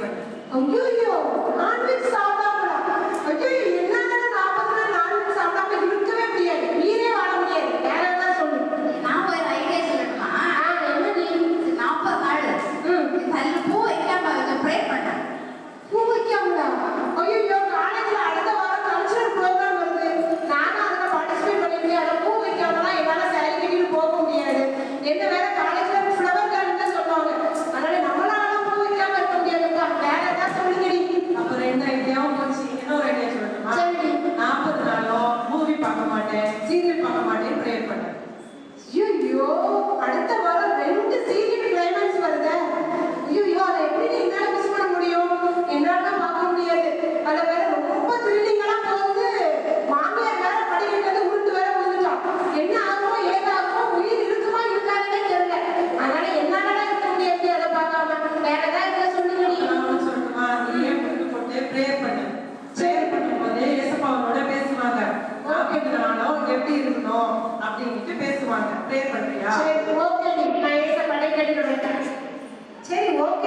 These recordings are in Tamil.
Hallelujah. Anvik Sava.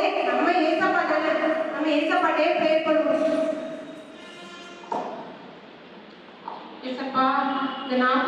போது நம்ம ஏசப்பா தானே நம்ம ஏசப்பாட்டே ப்ரேயர் பண்ணுவோம் ஏசப்பா இந்த நான்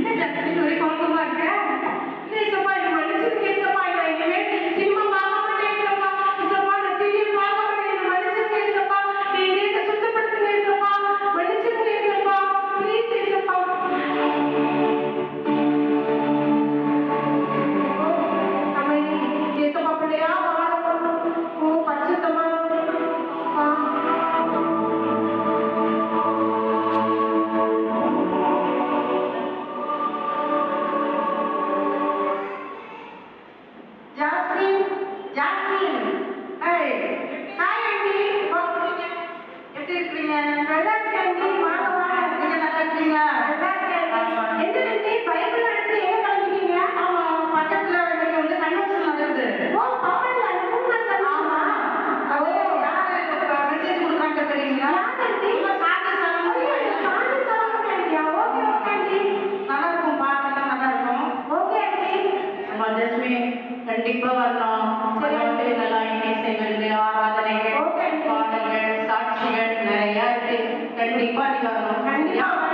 ഇന്ന് ജസ്റ്റിസ് ഒരു കോൺഗ്രസ് கண்டிப்பா வரலாம். விழாக்களுக்கெல்லாம் இசைகள் ஆராதனைகள் பாடல்கள் சாட்சிகள் நிறைய இருக்கு. கண்டிப்பா நீங்க வரணும்.